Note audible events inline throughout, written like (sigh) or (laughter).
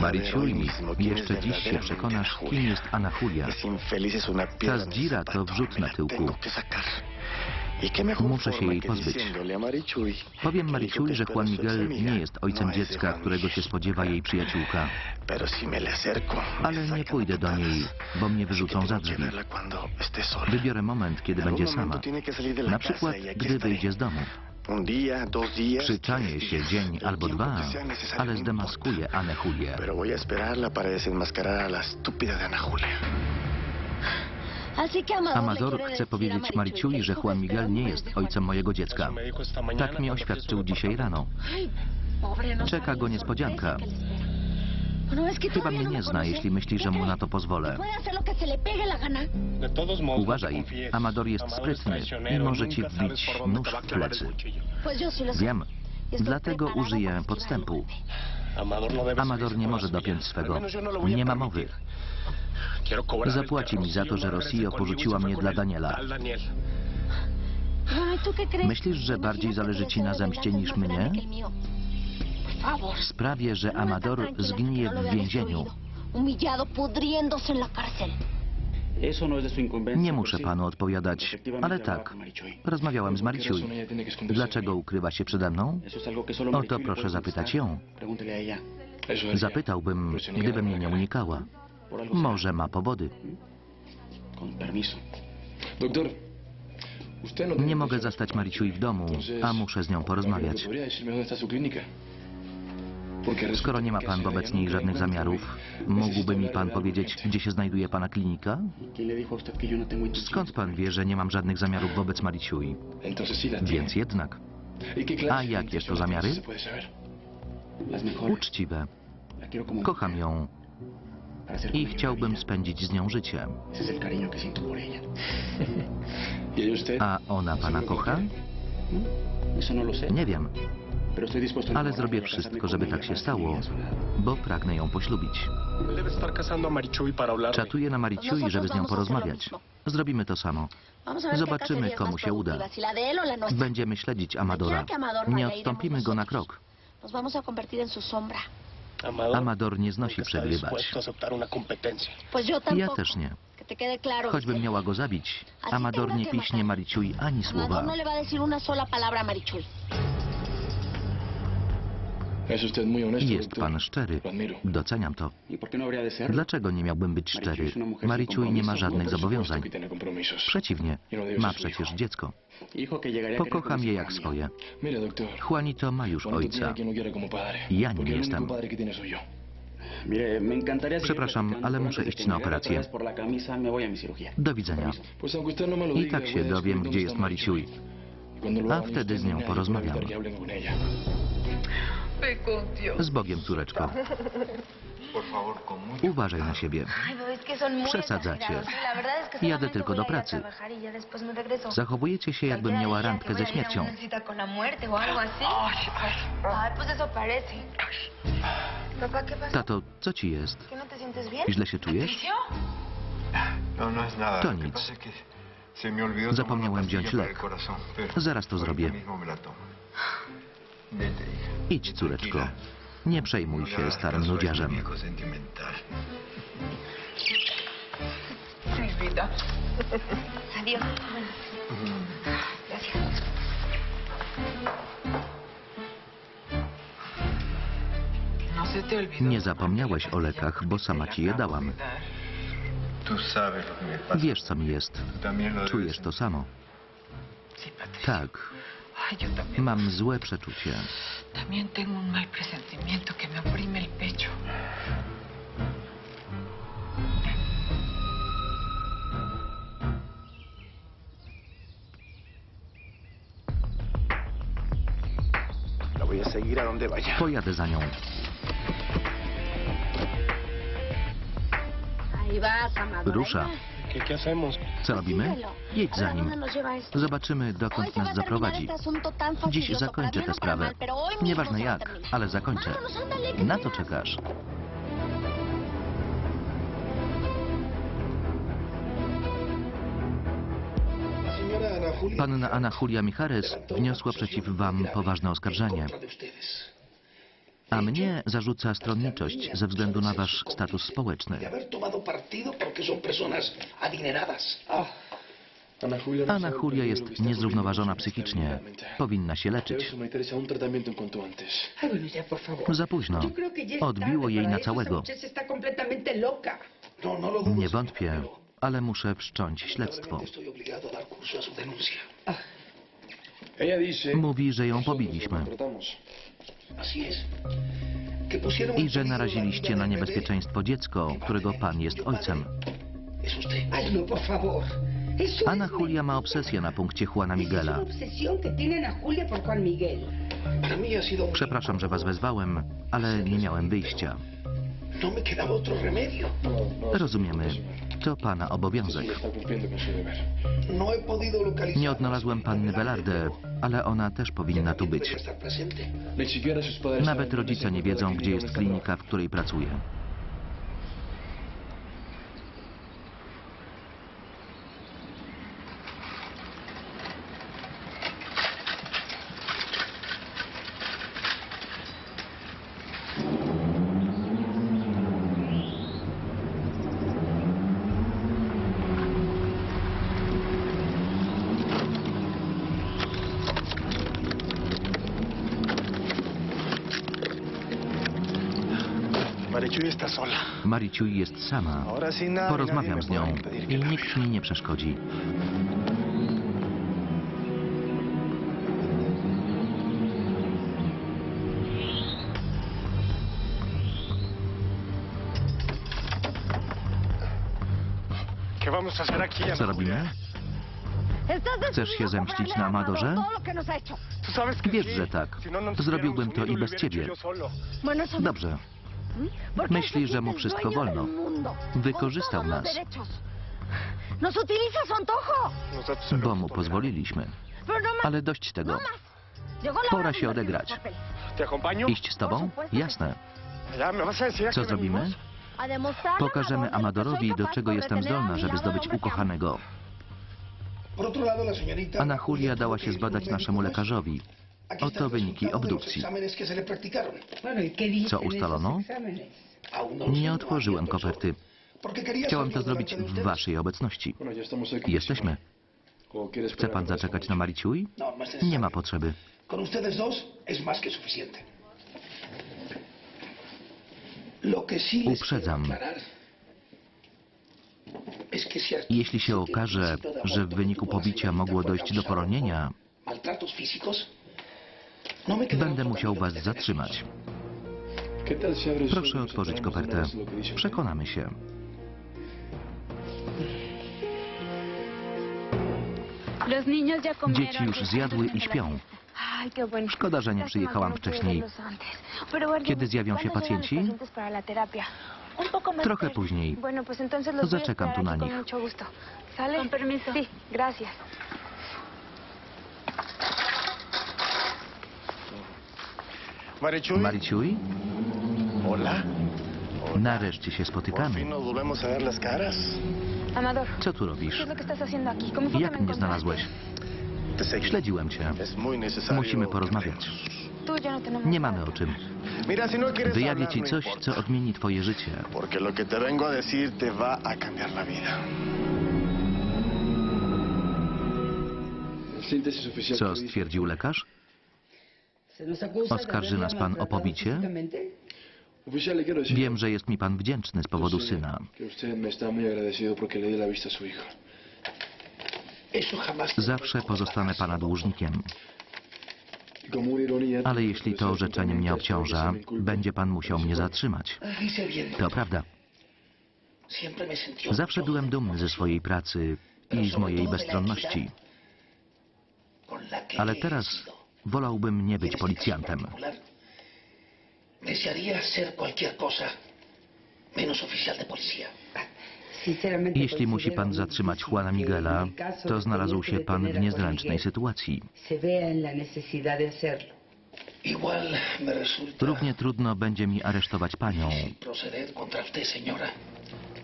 Mariciuli, jeszcze dziś się przekonasz, kim jest Ana Julia. Ta zdzira to wrzut na tyłku. Muszę się jej pozbyć. Powiem Mariciuli, że Juan Miguel nie jest ojcem dziecka, którego się spodziewa jej przyjaciółka. Ale nie pójdę do niej, bo mnie wyrzucą za drzwi. Wybiorę moment, kiedy będzie sama. Na przykład, gdy wyjdzie z domu. Przyczanię się dzień albo dwa, ale zdemaskuję Anę Julię. Pero voy a esperarla para desenmascarar a la estúpida de Ana Julia. Amador chce powiedzieć Mariciuli, że Juan Miguel nie jest ojcem mojego dziecka. Tak mi oświadczył dzisiaj rano. Czeka go niespodzianka. Chyba mnie nie zna, jeśli myśli, że mu na to pozwolę. Uważaj, Amador jest sprytny i może ci wbić nóż w plecy. Wiem, dlatego użyję podstępu. Amador nie może dopiąć swego. Nie ma mowy. Zapłaci mi za to, że Rosillo porzuciła mnie dla Daniela. Myślisz, że bardziej zależy ci na zemście niż mnie? Sprawię, że Amador zgnije w więzieniu. Cárcel. Nie muszę panu odpowiadać, ale tak. Rozmawiałem z Mariciuj. Dlaczego ukrywa się przede mną? O to proszę zapytać ją. Zapytałbym, gdyby mnie nie unikała. Może ma powody. No tiene Nie mogę zastać Mariciuj w domu, a muszę z nią porozmawiać. Skoro nie ma pan wobec niej żadnych zamiarów, mógłby mi pan powiedzieć, gdzie się znajduje pana klinika? Skąd pan wie, że nie mam żadnych zamiarów wobec tiene. Więc jednak. ¿Y qué clase A de jakie to zamiary? Uczciwe. Kocham ją i chciałbym spędzić z nią życie. A ona pana ¿Seguro que kocha? Nie wiem, Ale zrobię wszystko, żeby tak się para stało, bo pragnę ją poślubić. Czatuję na Mariciui, żeby z nią porozmawiać. Zrobimy to samo. Zobaczymy, komu się uda. Będziemy śledzić Amadora. Nie odstąpimy go na krok. Amador, nie znosi przegrywać. Ja też nie. Choćbym miała go zabić, Amador nie piśnie Mariciui ani słowa. Jest pan szczery. Doceniam to. ¿Y por qué no? Dlaczego nie miałbym być szczery? Mariciui nie ma żadnych zobowiązań. Przeciwnie, ma przecież dziecko. Pokocham je jak swoje. Juanito ma już ojca. Ja nim jestem. Przepraszam, ale muszę iść na operację. Do widzenia. No I tak się dowiem, gdzie jest está Mariciui. Y A wtedy z ni nią porozmawiam. Z Bogiem, córeczko. Uważaj na siebie. Przesadzacie. Jadę tylko do pracy. y. Zachowujecie się, jakbym miała randkę ze śmiercią. Tato, co ci jest? ¿Que no? Źle się czujesz? No, no. To nic. Zapomniałem wziąć lek. Zaraz to zrobię. Idź, córeczko. Nie przejmuj się starym nudziarzem. Nie zapomniałeś o lekach, bo sama ci je dałam. Wiesz, co mi jest. Czujesz to samo. Tak, mam złe przeczucie. También tengo un mal presentimiento que me oprime el pecho. La voy a seguir a donde vaya. Pojadę za nią. Ahí vas, Amador. Rusza. Co robimy? Jedź za nim. Zobaczymy, dokąd nas zaprowadzi. Dziś zakończę tę sprawę. Nieważne jak, ale zakończę. Vámonos, ándale, ¿qué Na to czekasz. Panna Ana Julia Michares wniosła przeciw wam poważne oskarżenie. A mnie zarzuca stronniczość ze względu na wasz status społeczny. Adineradas. Ana Julia, no jest niezrównoważona psychicznie. Powinna się leczyć. Za późno. Odbiło jej na całego. No, no. Nie wątpię, ale muszę wszcząć śledztwo. Mówi, że ją pobiliśmy. i że naraziliście na niebezpieczeństwo dziecko, którego pan jest ojcem. Ay, no, Julia ma obsesję na punkcie Juana Miguela. Przepraszam, że was wezwałem, ale nie miałem wyjścia. No me quedaba otro remedio. Rozumiemy. To pana obowiązek. No he podido localizar. Nie odnalazłem panny Velarde, ale ona też powinna tu być. Nawet rodzice nie wiedzą, gdzie jest klinika, w której pracuję. Marichuy está sola. Mariciuj jest sama. Porozmawiam z nią i nikt vea. mi nie przeszkodzi. ¿Qué vamos a hacer aquí, Ana Co robimy? Chcesz się zemścić na Amadorze? Wiesz, że tak. Zrobiłbym to i bez ciebie. Dobrze. Myśli, że mu wszystko wolno. Wykorzystał nas, se lo bo mu pozwoliliśmy. No. Ale dość tego. Pora się odegrać. Iść z tobą? Jasne. Ya, ¿me vas a decir a Co zrobimy? Pokażemy Amadorowi, do czego jestem zdolna, żeby zdobyć ukochanego. Anna Julia dała się zbadać naszemu lekarzowi. Oto wyniki obdukcji. ¿y Co ustalono? no Nie no otworzyłem koperty. Chciałem to zrobić w waszej obecności. Jesteśmy. ¿O quieres Chce pan zaczekać na Mariciuj? No, Nie ma potrzeby. Con ustedes dos es más que suficiente. Lo que sí les Uprzedzam. Jeśli się okaże, że w wyniku pobicia mogło dojść do poronienia, maltratos físicos, no me quedará będę musiał was zatrzymać. ¿Qué tal si abres Proszę otworzyć kopertę. Przekonamy się. Dzieci już zjadły i śpią. Szkoda, że nie przyjechałam wcześniej. Kiedy zjawią się ¿cuándo llegan los pacjenci? Trochę później. Zaczekam tu na nich. Con permiso. Sí, gracias. Marichuy. Mariciuj, Hola. nareszcie się spotykamy. Co tu ¿qué robisz? Jak mnie znalazłeś? Śledziłem cię. Musimy porozmawiać. no Nie mamy o czym. No Wyjawię ci no coś, co odmieni twoje życie. Porque lo que te vengo a decir te va a cambiar la vida. Síntesis oficial. Co stwierdził lekarz? Oskarży nas pan o pobicie? Wiem, że jest mi pan wdzięczny z powodu syna. Zawsze pozostanę pana dłużnikiem. Ale jeśli to orzeczenie mnie obciąża, będzie pan musiał mnie zatrzymać. To prawda. Zawsze byłem dumny ze swojej pracy i z mojej bezstronności. Ale teraz. Wolałbym nie być policjantem. Jeśli musi pan zatrzymać Juana Miguela, to znalazł się pan w niezręcznej sytuacji. Równie trudno będzie mi aresztować panią.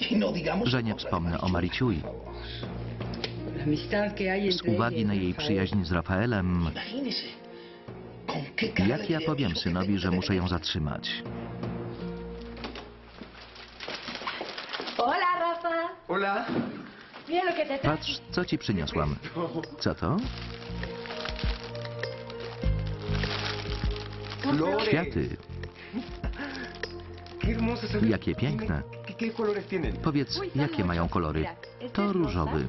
Y no że nie wspomnę o hay Z uwagi na jej przyjaźń z Rafaelem. Jak ja powiem synowi, że muszę ją zatrzymać? Hola, Rafa. Hola. Patrz, co ci przyniosłam. Co to? Kwiaty. Jakie piękne. Powiedz, jakie mają kolory? To różowy,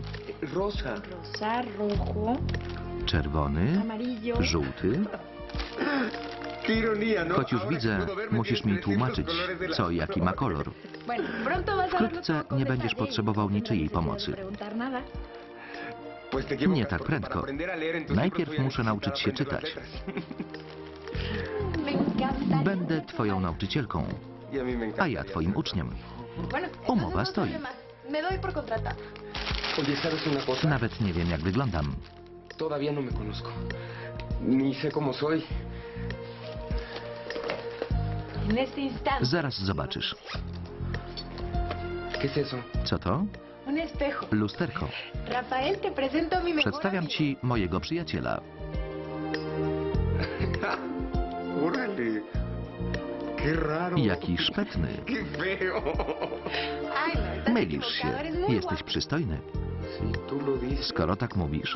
czerwony, żółty. Choć już widzę, musisz mi tłumaczyć, co jaki ma kolor. Wkrótce nie będziesz potrzebował niczyjej pomocy. Nie tak prędko. Najpierw muszę nauczyć się czytać. Będę twoją nauczycielką, a ja twoim uczniem. Umowa stoi. Nawet nie wiem, jak wyglądam. Todavía no me conozco. Ni sé cómo soy. Zaraz zobaczysz. Co to? Lusterko. Przedstawiam ci mojego przyjaciela. (laughs) Jaki szpetny. (laughs) No, Mylisz się. Jesteś przystojny. Skoro tak mówisz.